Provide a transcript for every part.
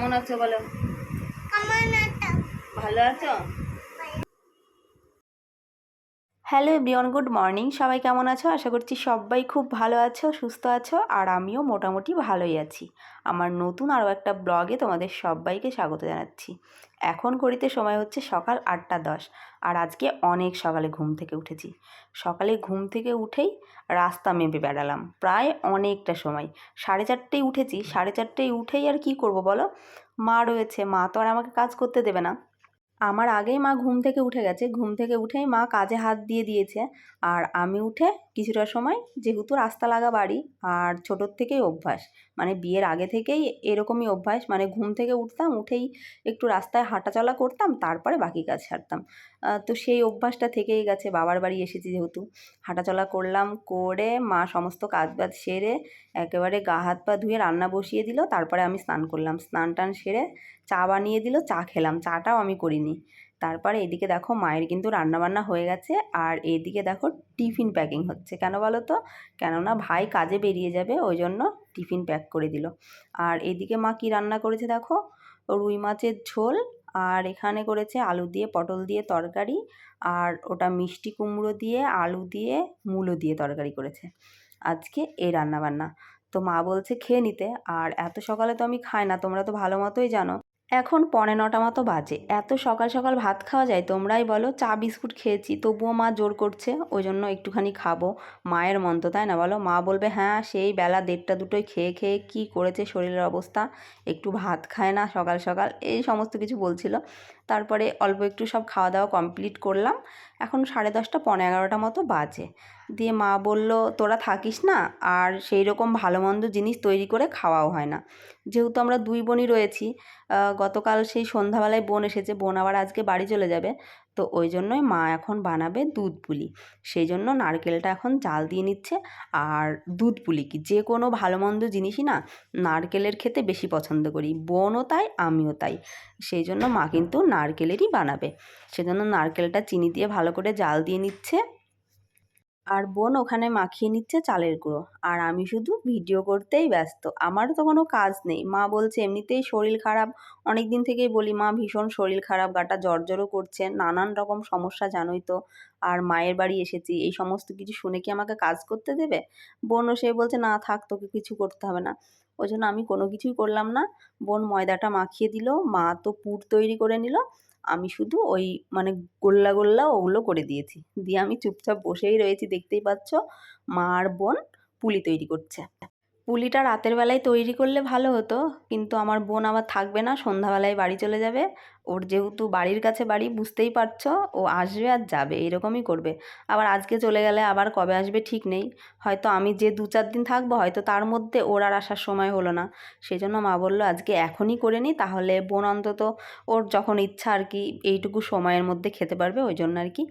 কেমন আছো বলো? ভালো আছো? হ্যালো এভরিওয়ান গুড মর্নিং সবাই কেমন আছো? আশা করছি সবাই খুব ভালো আছো, সুস্থ আছো, আর আমিও মোটামুটি ভালোই আছি। আমার নতুন আরও একটা ব্লগে তোমাদের সবাইকে স্বাগত জানাচ্ছি। এখন ঘড়িতে সময় হচ্ছে সকাল আটটা দশ, আর আজকে অনেক সকালে ঘুম থেকে উঠেছি। সকালে ঘুম থেকে উঠেই রাস্তা মেপে বেড়ালাম, প্রায় অনেকটা সময়। সাড়ে চারটেই উঠেছি, সাড়ে চারটেই উঠেই আর কি করব বলো? মা রয়েছে, মা তো আর আমাকে কাজ করতে দেবে না। আমার আগেই মা ঘুম থেকে উঠে গেছে। ঘুম থেকে উঠেই মা কাজে হাত দিয়ে দিয়েছে। আর আমি উঠে কিছুটা সময় যেহেতু রাস্তা লাগা বাড়ি, আর ছোটোর থেকেই অভ্যাস। মানে বিয়ের আগে থেকেই এরকমই অভ্যাস। মানে ঘুম থেকে উঠতাম, উঠেই একটু রাস্তায় হাঁটাচলা করতাম, তারপরে বাকি কাজ সারতাম। তো সেই অভ্যাসটা থেকেই গেছে। বাবার বাড়ি এসেছি যেহেতু। হাঁটাচলা করলাম, করে মা সমস্ত কাজ বাজ সেরে একেবারে গা হাত পা ধুয়ে রান্না বসিয়ে দিল। তারপরে আমি স্নান করলাম। স্নান টান সেরে চা বানিয়ে দিল, চা খেলাম। চাটাও আমি করিনি। তারপরে এদিকে দেখো মায়ের কিন্তু রান্নাবান্না হয়ে গেছে। আর এদিকে দেখো টিফিন প্যাকিং হচ্ছে। কেন বলো তো? কেননা ভাই কাজে বেরিয়ে যাবে, ওই জন্য টিফিন প্যাক করে দিল। আর এদিকে মা কি রান্না করেছে দেখো? রুই মাছের ঝোল, আর এখানে করেছে আলু দিয়ে, পটল দিয়ে তরকারি, আর ওটা মিষ্টি কুমড়ো দিয়ে, আলু দিয়ে, মূলো দিয়ে তরকারি করেছে। আজকে এই রান্নাবান্না। তো মা বলছে খেয়ে নিতে, আর এত সকালে তো আমি খাই না, তোমরা তো ভালো মতোই জানো। এখন পনে নটা মতো বাজে। এত সকাল সকাল ভাত খাওয়া যায়, তোমরাই বলো। চা, বিস্কুট খেয়েছি, তবুও মা জোর করছে ওই জন্য একটুখানি খাব। মায়ের মন তো তাই না বলো? মা বলবে হ্যাঁ সেই বেলা দেড়টা দুটোই খেয়ে খেয়ে কি করেছে শরীরের অবস্থা? একটু ভাত খায় না সকাল সকাল? এই সমস্ত কিছু বলছিল। তারপরে অল্প একটু সব খাওয়া দাওয়া কমপ্লিট করলাম। এখন সাড়ে দশটা পনেরো এগারোটা মতো বাজে। দিয়ে মা বলল, তোরা থাকিস না? আর সেই রকম ভালো মন্দ জিনিস তৈরি করে খাওয়াও হয় না। যেহেতু আমরা দুই বোনই রয়েছি গতকাল সেই সন্ধ্যাবেলায় বোন এসেছে, বোন আবার আজকে বাড়ি চলে যাবে। তো ওই জন্যই মা এখন বানাবে দুধ পুলি। সেই জন্য নারকেলটা এখন জাল দিয়ে নিচ্ছে আর দুধ পুলি কি, যে কোনো ভালো মন্দ জিনিসই না নারকেলের খেতে বেশি পছন্দ করি। বোনও তাই, আমিও তাই। সেই জন্য মা কিন্তু নারকেলেরই বানাবে। সেজন্য নারকেলটা চিনি দিয়ে ভালো করে জাল দিয়ে নিচ্ছে। আর বোন ওখানে মাখিয়ে নিচ্ছে চালের গুঁড়ো। আর আমি শুধু ভিডিও করতেই ব্যস্ত। আমারও তো কোনো কাজ নেই। মা বলছে, এমনিতেই শরীর খারাপ। অনেক দিন থেকেই বলি, মা, ভীষণ শরীর খারাপ। গাটা জ্বরও করছে। নানান রকম সমস্যা, জানোই তো। আর মায়ের বাড়ি এসেছি। এই সমস্ত কিছু শুনে কি আমাকে কাজ করতে দেবে? বোনও সে বলছে, না, থাক, তোকে কিছু করতে হবে না। ওই জন্য আমি কোনো কিছুই করলাম না। বোন ময়দাটা মাখিয়ে দিল। মা তো পুর তৈরি করে নিল। আমি শুধু ওই মানে গোল্লা গোল্লা ওগুলো করে দিয়েছি। দিয়ে আমি চুপচাপ বসেই রয়েছি, দেখতেই পাচ্ছ, মা আর বোন পুলি তৈরি করছে। পুলিটা রাতের বেলায় তৈরি করলে ভালো হতো, কিন্তু আমার বোন আবার থাকবে না, সন্ধ্যাবেলায় বাড়ি চলে যাবে। ওর যেহেতু বাড়ির কাছে বাড়ি, বুঝতেই পারছ, ও আসবে আর যাবে, এরকমই করবে। আবার আজকে চলে গেলে আবার কবে আসবে ঠিক নেই। হয়তো আমি যে দু চার দিন থাকব, হয়তো তার মধ্যে ওর আর আসার সময় হলো না। সেই জন্য মা বলল, আজকে এখনই করে নিই তাহলে বোন অন্তত ওর যখন ইচ্ছা আর কি, এইটুকু সময়ের মধ্যে খেতে পারবে, ওই জন্য আর কি।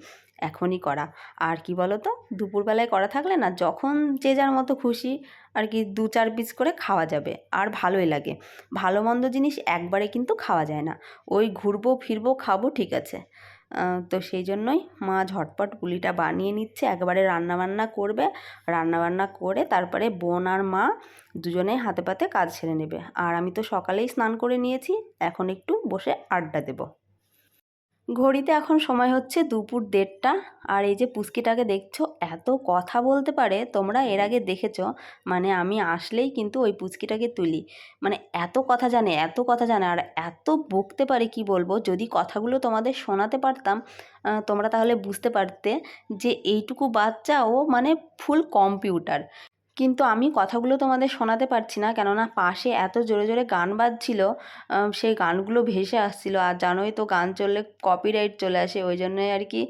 এখনই করা। আর কি বলো তো দুপুরবেলায় করা থাকলে না, যখন যে যার মতো খুশি আর কি দু চার পিস করে খাওয়া যাবে। আর ভালোই লাগে। ভালো মন্দ জিনিস একবারে কিন্তু খাওয়া যায় না। ওই ঘুরবো, ফিরবো, খাব, ঠিক আছে। তো সেই জন্যই মা ঝটপট পুলিটা বানিয়ে নিচ্ছে, একবারে রান্নাবান্না করবে। রান্নাবান্না করে তারপরে বোন আর মা দুজনেই হাতে পাতে কাজ সেরে নেবে। আর আমি তো সকালেই স্নান করে নিয়েছি, এখন একটু বসে আড্ডা দেবো। ঘড়িতে এখন সময় হচ্ছে দুপুর দেড়টা। আর এই যে পুচকিটাকে দেখছ, এত কথা বলতে পারে, তোমরা এর আগে দেখেছ। মানে আমি আসলেই কিন্তু ওই পুচকিটাকে তুলি। মানে এত কথা জানে, এত কথা জানে, আর এত বকতে পারে কি বলব? যদি কথাগুলো তোমাদের শোনাতে পারতাম তোমরা তাহলে বুঝতে পারতে যে এইটুকু বাচ্চা ও মানে ফুল কম্পিউটার কিন্তু আমি কথাগুলো তোমাদের শোনাতে পারছি না। কেননা পাশে এত জোরে জোরে গান বাজছিল সেই গানগুলো ভেসে আসছিল। আর জানোই তো গান চললে কপিরাইট চলে আসে, ওই জন্যই আর কি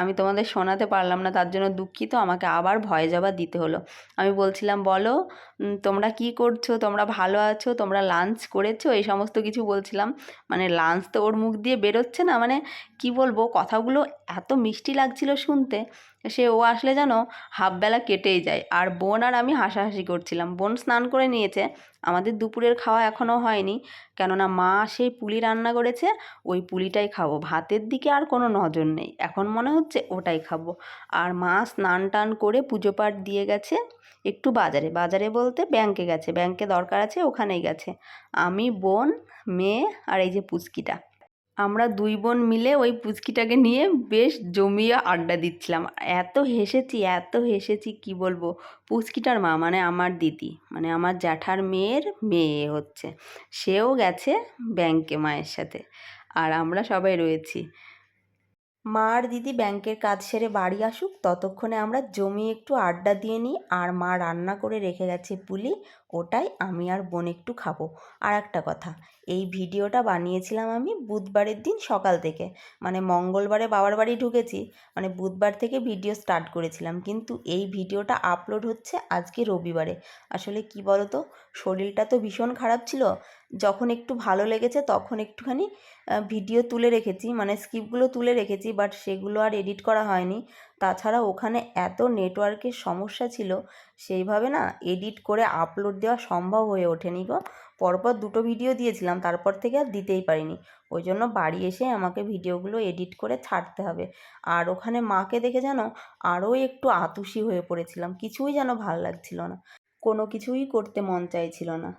আমি তোমাদের শোনাতে পারলাম না। তার জন্য দুঃখিত, আমাকে আবার ভয় জবাব দিতে হলো। আমি বলছিলাম, বলো তোমরা কি করছ? তোমরা ভালো আছো? তোমরা লাঞ্চ করেছ? এই সমস্ত কিছু বলছিলাম। মানে লাঞ্চ তো ওর মুখ দিয়ে বেরোচ্ছে না। মানে কি বলব, কথাগুলো এত মিষ্টি লাগছিল শুনতে। সে ও আসলে যেন হাফবেলা কেটেই যায়। আর বোন আর আমি হাসাহাসি করছিলাম। বোন স্নান করে নিয়েছে। আমাদের দুপুরের খাওয়া এখনও হয়নি। কেননা মা সেই পুলি রান্না করেছে, ওই পুলিটাই খাব। ভাতের দিকে আর কোনো নজর নেই। এখন মনে হচ্ছে ওটাই খাব। আর মা স্নান টান করে পুজো পাঠ দিয়ে গেছে একটু বাজারে। বাজারে বলতে ব্যাংকে গেছে। ব্যাংকে দরকার আছে, ওখানেই গেছে। আমি, বোন, মেয়ে আর এই যে পুচকিটা। আমরা দুই বোন মিলে ওই পুচকিটাকে নিয়ে বেশ জমিয়ে আড্ডা দিচ্ছিলাম। এত হেসেছি এত হেসেছি, কি বলব? পুচকিটার মা মানে আমার দিদি মানে আমার জ্যাঠার মেয়ের মেয়ে হচ্ছে। সেও গেছে ব্যাংকে মায়ের সাথে, আর আমরা সবাই রয়েছি। মা আর দিদি ব্যাংকের কাজ সেরে বাড়ি আসুক, ততক্ষণে আমরা জমি একটু আড্ডা দিয়ে নিই, আর মা রান্না করে রেখে গেছে পুলি ওটাই আমি আর বোন একটু খাব। আর একটা কথা, এই ভিডিওটা বানিয়েছিলাম আমি বুধবারের দিন সকাল থেকে। মানে মঙ্গলবারে বাবার বাড়ি ঢুকেছি মানে বুধবার থেকে ভিডিও স্টার্ট করেছিলাম। কিন্তু এই ভিডিওটা আপলোড হচ্ছে আজকে রবিবারে। আসলে কি বলতো, শরীরটা তো ভীষণ খারাপ ছিল। যখন একটু ভালো লেগেছে তখন একটুখানি ভিডিও তুলে রেখেছি। মানে স্ক্রিপ্টগুলো তুলে রেখেছি, বাট সেগুলো আর এডিট করা হয়নি। তাছাড়া ওখানে এত নেটওয়ার্কের সমস্যা ছিল, সেইভাবে না এডিট করে আপলোড দেওয়া সম্ভব হয়ে ওঠেনি গো। পরপর দুটো ভিডিও দিয়েছিলাম, তারপর থেকে আর দিতেই পারিনি। ওই জন্য বাড়ি এসে আমাকে ভিডিওগুলো এডিট করে ছাড়তে হবে। আর ওখানে মাকে দেখে যেন আরও একটু আতুষি হয়ে পড়েছিলাম, কিছুই যেন ভালো লাগছিল না। কোনো কিছুই করতে মন চাইছিল না।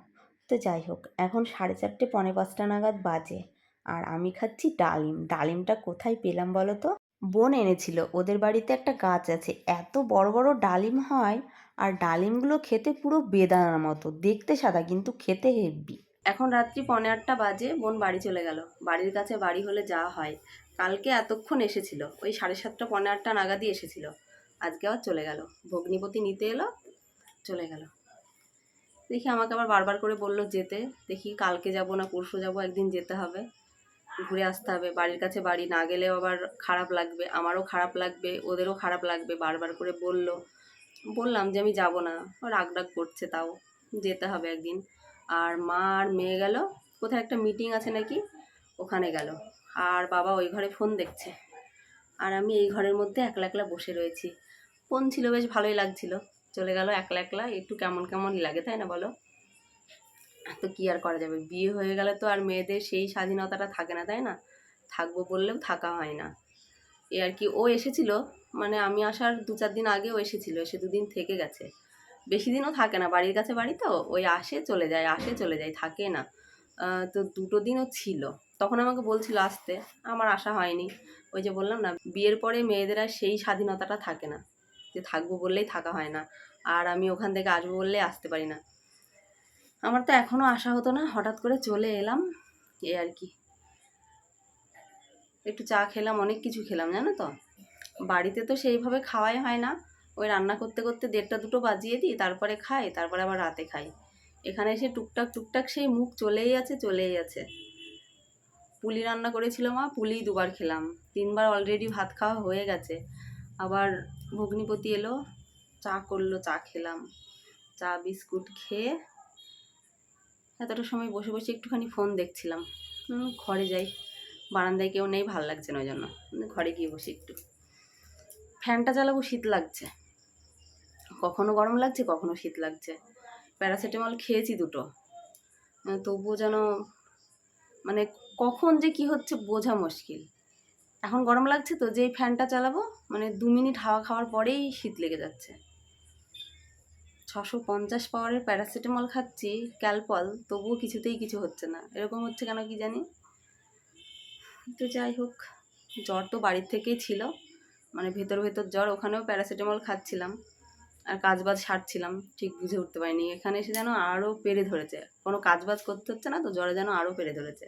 তো যাই হোক, এখন সাড়ে চারটে পনে পাঁচটা নাগাদ বাজে। আর আমি খাচ্ছি ডালিম। ডালিমটা কোথায় পেলাম বলো তো? বোন এনেছিল। ওদের বাড়িতে একটা গাছ আছে। এত বড় বড় ডালিম হয় আর ডালিমগুলো খেতে পুরো বেদানার মতো। দেখতে সাদা কিন্তু খেতে হেভি এখন রাত্রি পনেরো আটটা বাজে, বোন বাড়ি চলে গেল। বাড়ির কাছে বাড়ি হলে যা হয়। কালকে এতক্ষণ এসেছিল। ওই সাড়ে সাতটা পনেরো আটটা নাগাদই এসেছিল। আজকে আবার চলে গেল। ভগ্নিপতি নিতে এলো, চলে গেল। দেখি আমাকে আবার বারবার করে বলল যেতে। দেখি কালকে যাব না, পরশু যাব, একদিন যেতে হবে। ঘুরে আসতে হবে। বাড়ির কাছে বাড়ি না গেলেও আবার খারাপ লাগবে। আমারও খারাপ লাগবে, ওদেরও খারাপ লাগবে। বারবার করে বলল। বললাম যে আমি যাব না। রাগ রাগ করছে তাও। যেতে হবে একদিন। আর মা আর মেয়ে গেল। কোথায় একটা মিটিং আছে নাকি? ওখানে গেল। আর বাবা ওই ঘরে ফোন দেখছে। আর আমি এই ঘরের মধ্যে একলা একলা বসে রয়েছি। ফোন ছিল, বেশ ভালোই লাগছিল। চলে গেল একলা একলা। একটু কেমন কেমনই লাগে, তাই না বলো? তো কী আর করা যাবে? বিয়ে হয়ে গেলে তো আর মেয়েদের সেই স্বাধীনতাটা থাকে না, তাই না? থাকব বললেও থাকা হয় না। এ আর কি, ও এসেছিল মানে আমি আসার দু চার দিন আগেও এসেছিল, এসে দুদিন থেকে গেছে। বেশি দিনও থাকে না, বাড়ির কাছে বাড়ি তো, ওই আসে চলে যায়, আসে চলে যায়, থাকে না। তো দুটো দিনও ছিল। তখন আমাকে বলছিল আসতে, আমার আসা হয়নি। ওই যে বললাম না, বিয়ের পরে মেয়েদের আর সেই স্বাধীনতাটা থাকে না, যে থাকব বললেই থাকা হয় না। আর আমি ওখান থেকে আসব বললেই আসতে পারি না। আমার তো এখনও আসা হতো না, হঠাৎ করে চলে এলাম। এ আর কি। একটু চা খেলাম, অনেক কিছু খেলাম, জানো তো? বাড়িতে তো সেইভাবে খাওয়াই হয় না। ওই রান্না করতে করতে দেড়টা দুটো বাজিয়ে দিই, তারপরে খাই, তারপরে আবার রাতে খাই। এখানে এসে টুকটাক টুকটাক সেই মুখ চলেই আছে চলেই আছে। পুলি রান্না করেছিল মা, পুলি দুবার খেলাম। তিনবার অলরেডি ভাত খাওয়া হয়ে গেছে। আবার ভগ্নিপতি এলো, চা করল, চা খেলাম। চা, বিস্কুট খেয়ে এতটা সময় বসে বসে একটুখানি ফোন দেখছিলাম। ঘরে যাই। বারান্দায় কেউ নেই, ভালো লাগছে না ওই জন্য ঘরে গিয়ে বসি একটু। ফ্যানটা চালাবো শীত লাগছে। কখনো গরম লাগছে, কখনো শীত লাগছে। প্যারাসিটামল খেয়েছি দুটো। তবুও যেন মানে কখন যে কি হচ্ছে বোঝা মুশকিল। এখন গরম লাগছে তো, যেই ফ্যানটা চালাবো মানে দু মিনিট হাওয়া খাওয়ার পরেই শীত লেগে যাচ্ছে। ছশো পঞ্চাশ পাওয়ারের প্যারাসিটামল খাচ্ছি, ক্যালপল, তবুও কিছুতেই কিছু হচ্ছে না। এরকম হচ্ছে কেন কি জানি? তো যাই হোক, জ্বর তো বাড়ির থেকেই ছিল। মানে ভেতর ভেতর জ্বর, ওখানেও প্যারাসিটামল খাচ্ছিলাম। আর কাজবাজ সারছিলাম, ঠিক বুঝে উঠতে পারিনি। এখানে এসে যেন আরও পেরে ধরেছে। কোনো কাজবাজ করতে হচ্ছে না তো, জ্বরে যেন আরও পেরে ধরেছে।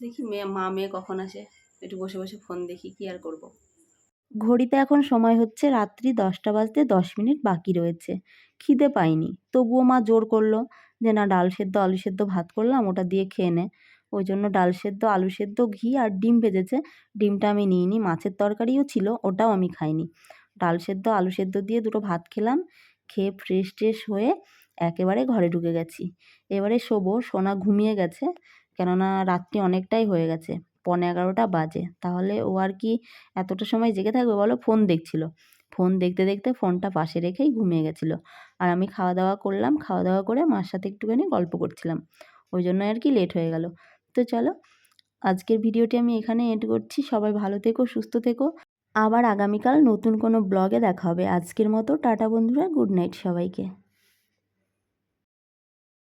দেখি মেয়ে, মা মেয়ে কখন আসে? একটু বসে বসে ফোন দেখি, কি আর করব। ঘড়িতে এখন সময় হচ্ছে রাত্রি দশটা বাজতে দশ মিনিট বাকি রয়েছে। খিদে পাইনি। তবুও মা জোর করল যে, না, ডাল সেদ্ধ, আলু সেদ্ধ ভাত করলাম, ওটা দিয়ে খেয়ে নে। ওই জন্য ডাল সেদ্ধ, আলু সেদ্ধ, ঘি আর ডিম ভেজেছে। ডিমটা আমি নিইনি, মাছের তরকারিও ছিল, ওটাও আমি খাইনি। ডাল সেদ্ধ, আলু সেদ্ধ দিয়ে দুটো ভাত খেলাম, খেয়ে ফ্রেশ ট্রেশ হয়ে একেবারে ঘরে ঢুকে গেছি। এবারে শোবো, সোনা ঘুমিয়ে গেছে, কেননা রাত্রি অনেকটাই হয়ে গেছে। পনে এগারোটা বাজে। তাহলে ও আর কি এতটা সময় জেগে থাকবে বলো? ফোন দেখছিল। ফোন দেখতে দেখতে ফোনটা পাশে রেখেই ঘুমিয়ে গেছিল। আর আমি খাওয়া দাওয়া করলাম। খাওয়া দাওয়া করে মার সাথে একটুখানি গল্প করছিলাম। ওই জন্য আর কি লেট হয়ে গেল। তো চলো, আজকের ভিডিওটি আমি এখানে এড করছি। সবাই ভালো থেকো, সুস্থ থেকো। আবার আগামীকাল নতুন কোনো ব্লগে দেখা হবে। আজকের মতো টাটা বন্ধুরা গুড নাইট সবাইকে।